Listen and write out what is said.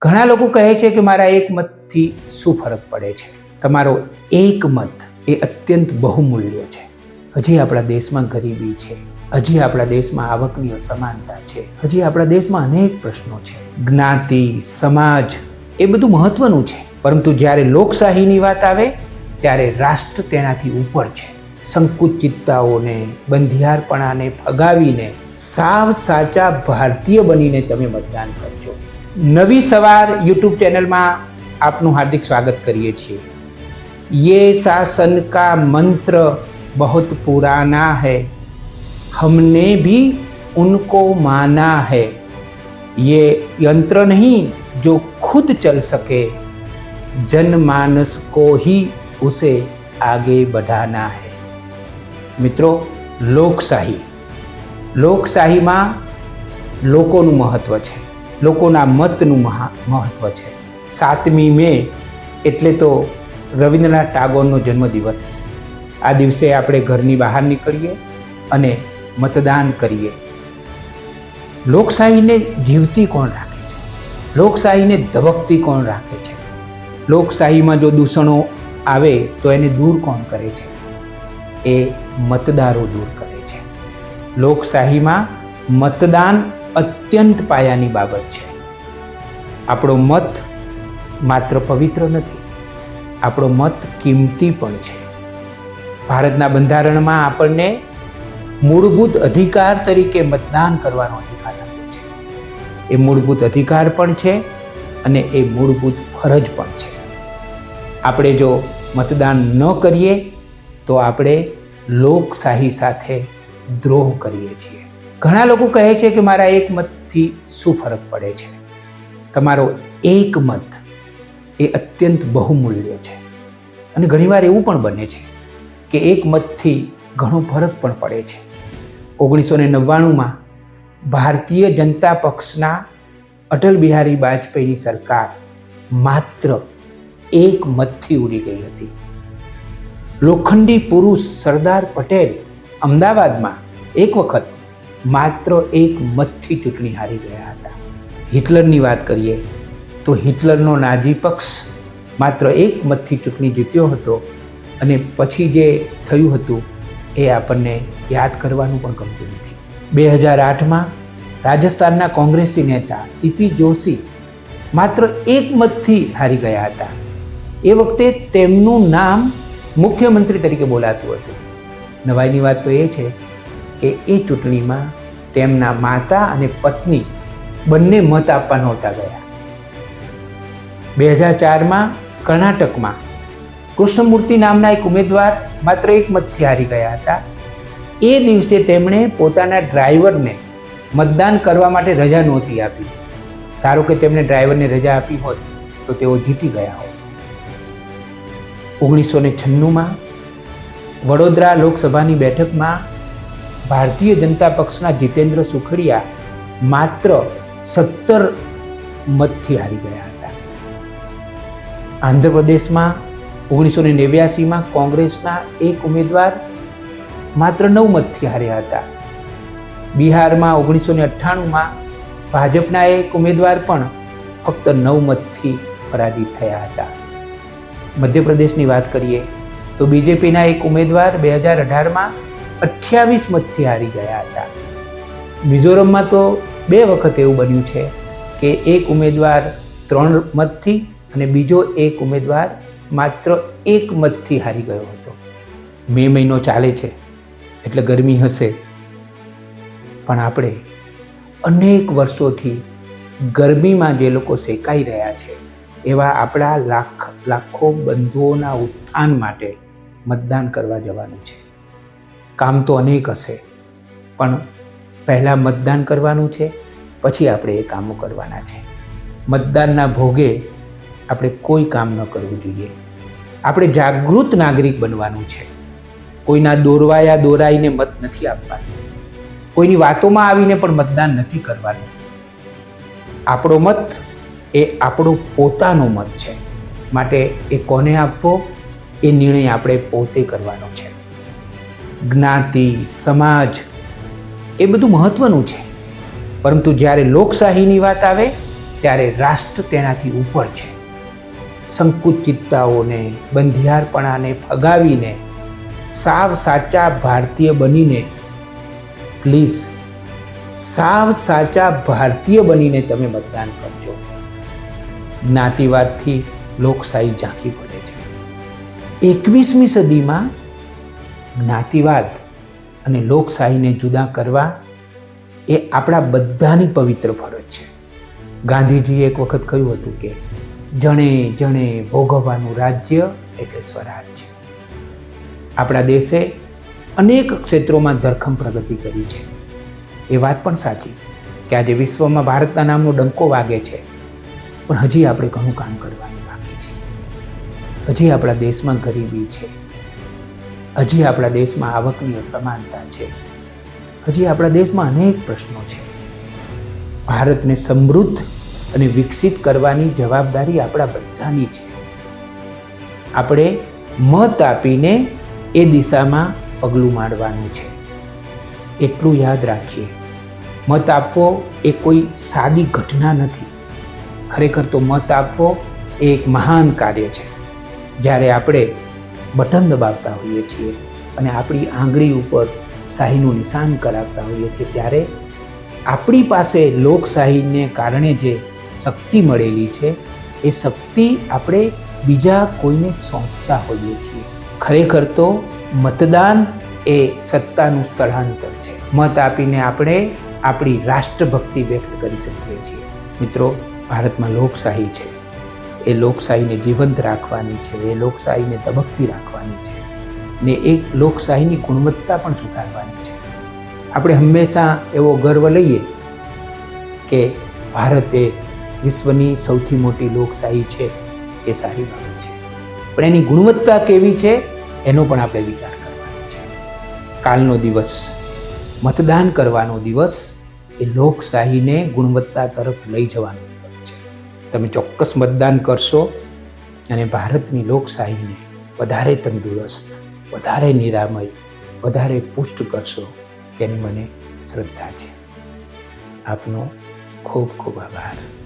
ઘણા લોકો કહે છે કે મારા એક મતથી શું ફરક પડે છે? તમારો એક મત એ અત્યંત બહુમૂલ્ય છે. હજી આપણા દેશમાં ગરીબી છે. હજી આપણા દેશમાં આવકની અસમાનતા છે. હજી આપણા દેશમાં અનેક પ્રશ્નો છે. જ્ઞાતિ, સમાજ એ બધું મહત્વનું છે. પરંતુ જ્યારે લોકશાહીની વાત આવે, ત્યારે રાષ્ટ્ર તેનાથી ઉપર છે. સંકુચિતતાઓને, બંધિયારપણાને ફગાવીને સાવ સાચા ભારતીય બનીને તમે મતદાન કરજો. નવી સવાર યુટ્યુબ ચેનલમાં આપનું હાર્દિક સ્વાગત કરીએ છીએ ये शासन का मंत्र बहुत पुराना है हमने भी उनको माना है ये यंत्र नहीं जो खुद चल सके जनमानस को ही उसे आगे बढ़ाना है મિત્રો લોકશાહી લોકશાહીમાં લોકોનું મહત્ત્વ છે લોકોના મતનું મહા મહત્ત્વ છે. સાતમી મે એટલે તો રવિન્દ્રનાથ ટાગોરનો જન્મદિવસ. આ દિવસે આપણે ઘરની બહાર નીકળીએ અને મતદાન કરીએ. લોકશાહીને જીવતી કોણ રાખે છે? લોકશાહીને ધબકતી કોણ રાખે છે? લોકશાહીમાં જો દૂષણો આવે તો એને દૂર કોણ કરે છે? એ મતદારો દૂર કરે છે. લોકશાહીમાં મતદાન અત્યંત પાયાની બાબત છે. આપણો મત માત્ર પવિત્ર નથી, આપણો મત કિંમતી પણ છે. ભારતના બંધારણમાં આપણને મૂળભૂત અધિકાર તરીકે મતદાન કરવાનો અધિકાર આપ્યો છે. એ મૂળભૂત અધિકાર પણ છે અને એ મૂળભૂત ફરજ પણ છે. આપણે જો મતદાન ન કરીએ તો આપણે લોકશાહી સાથે દ્રોહ કરીએ છીએ. ઘણા લોકો કહે છે કે મારા એક મતથી શું ફરક પડે છે? તમારો એક મત એ અત્યંત બહુમૂલ્ય છે. અને ઘણીવાર એવું પણ બને છે કે એક મતથી ઘણો ફરક પણ પડે છે. ઓગણીસો ને નવ્વાણુંમાં ભારતીય જનતા પક્ષના અટલ બિહારી વાજપેયીની સરકાર માત્ર એક મતથી ઉડી ગઈ હતી. લોખંડી પુરુષ સરદાર પટેલ અમદાવાદમાં એક વખત માત્ર એક મતથી ચૂંટણી હારી ગયા હતા. હિટલરની વાત કરીએ તો હિટલરનો નાજી પક્ષ માત્ર એક મતથી ચૂંટણી જીત્યો હતો અને પછી જે થયું હતું એ આપણને યાદ કરવાનું પણ ગમતું નથી. બે હજાર આઠમાં રાજસ્થાનના કોંગ્રેસી નેતા સીપી જોશી માત્ર એક મતથી હારી ગયા હતા. એ વખતે તેમનું નામ મુખ્યમંત્રી તરીકે બોલાતું હતું. નવાઈની વાત તો એ છે કે એ ચૂંટણીમાં તેમના માતા અને પત્ની બંને મત આપવા નહોતા ગયા. બે હજાર ચારમાં કર્ણાટકમાં કૃષ્ણમૂર્તિ નામના એક ઉમેદવાર માત્ર એક મતથી હારી ગયા હતા. એ દિવસે તેમણે પોતાના ડ્રાઈવરને મતદાન કરવા માટે રજા નહોતી આપી. ધારો કે તેમણે ડ્રાઈવરને રજા આપી હોત તો તેઓ જીતી ગયા હોત. ઓગણીસો ને છન્નુંમાં વડોદરા લોકસભાની બેઠકમાં ભારતીય જનતા પક્ષના જીતેન્દ્ર સુખડિયા માત્ર સત્તર મતથી હારી ગયા હતા. આંધ્રપ્રદેશમાં ઓગણીસો ને નેવ્યાસીમાં કોંગ્રેસના એક ઉમેદવાર માત્ર નવ મતથી હાર્યા હતા. બિહારમાં ઓગણીસો ને અઠ્ઠાણુંમાં ભાજપના એક ઉમેદવાર પણ ફક્ત નવ મતથી પરાજિત થયા હતા. મધ્યપ્રદેશની વાત કરીએ તો બીજેપીના એક ઉમેદવાર બે હજાર અઢારમાં અઠ્યાવીસ મતથી હારી ગયા હતા. મિઝોરમમાં તો બે વખત એવું બન્યું છે કે એક ઉમેદવાર ત્રણ મતથી અને બીજો એક ઉમેદવાર માત્ર એક મતથી હારી ગયો હતો. મે મહિનો ચાલે છે, એટલે ગરમી હશે. પણ આપણે અનેક વર્ષોથી ગરમીમાં જે લોકો શેકાઈ રહ્યા છે, એવા આપણા લાખ, લાખો બંધુઓના ઉત્થાન માટે મતદાન કરવા જવાનું છે. કામ તો અનેક હશે. પણ પહેલાં મતદાન કરવાનું છે, પછી આપણે એ કામો કરવાના છે. મતદાનના ભોગે આપણે કોઈ કામ ન કરવું જોઈએ. આપણે જાગૃત નાગરિક બનવાનું છે. કોઈના દોરવાયા દોરાઈને મત નથી આપવાનું. કોઈની વાતોમાં આવીને પણ મતદાન નથી કરવાનું. આપણો મત એ આપણો પોતાનો મત છે. માટે એ કોને આપવો? એ નિર્ણય આપણે પોતે કરવાનો છે. જ્ઞાતિ, સમાજ એ બધું મહત્ત્વનું છે. પરંતુ જ્યારે લોકશાહીની વાત આવે, ત્યારે રાષ્ટ્ર તેનાથી ઉપર છે. સંકુચિતતાઓને, બંધિયારપણાને ફગાવીને, સાવ સાચા ભારતીય બનીને પ્લીઝ સાવ સાચા ભારતીય બનીને તમે મતદાન કરજો. જ્ઞાતિવાદથી લોકશાહી ઝાંકી પડે છે. એકવીસમી સદીમાં જ્ઞાતિવાદ અને લોકશાહીને જુદા કરવા એ આપણા બધાની પવિત્ર ફરજ છે. ગાંધીજીએ એક વખત કહ્યું હતું કે, જણે જણે ભોગવવાનું રાજ્ય એટલે સ્વરાજ છે આપણા દેશે અનેક ક્ષેત્રોમાં ધરખમ પ્રગતિ કરી છે. એ વાત પણ સાચી કે આજે વિશ્વમાં ભારતના નામનો ડંકો વાગે છે. પણ હજી આપણે ઘણું કામ કરવાનું બાકી છે. હજી આપણા દેશમાં ગરીબી છે. હજી આપણા દેશમાં આવકની અસમાનતા છે. હજી આપણા દેશમાં અનેક પ્રશ્નો છે. ભારતને સમૃદ્ધ અને વિકસિત કરવાની જવાબદારી આપણા બધાની છે. આપણે મત આપીને એ દિશામાં પગલું માંડવાનું છે. એટલું યાદ રાખીએ. મત આપવો એ કોઈ સાદી ઘટના નથી. ખરેખર તો મત આપવો એ એક મહાન કાર્ય છે. જ્યારે આપણે બટન દબાવતા હોઈએ છીએ અને આપણી આંગળી ઉપર શાહીનું નિશાન કરાવતા હોઈએ છીએ, ત્યારે આપણી પાસે લોકશાહીને કારણે જે શક્તિ મળેલી છે, એ શક્તિ આપણે બીજા કોઈને સોંપતા હોઈએ છીએ. ખરેખર તો મતદાન એ સત્તાનું સ્થળાંતર છે. મત આપીને આપણે આપણી રાષ્ટ્રભક્તિ વ્યક્ત કરી શકીએ છીએ. મિત્રો, ભારતમાં લોકશાહી છે. એ લોકશાહીને જીવંત રાખવાની છે, એ લોકશાહીને ધબકતી રાખવાની છે ને એક લોકશાહીની ગુણવત્તા પણ સુધારવાની છે. આપણે હંમેશા એવો ગર્વ લઈએ કે ભારત એ વિશ્વની સૌથી મોટી લોકશાહી છે, એ સારી બાબત છે. પણ એની ગુણવત્તા કેવી છે, એનો પણ આપણે વિચાર કરવાનો છે. કાલનો દિવસ, મતદાન કરવાનો દિવસ, એ લોકશાહીને ગુણવત્તા તરફ લઈ જવાનો તમે ચોક્કસ મતદાન કરશો અને ભારતની લોકશાહીને વધારે તંદુરસ્ત, વધારે નિરામય, વધારે પુષ્ટ કરશો તેની મને શ્રદ્ધા છે. આપનો ખૂબ ખૂબ આભાર.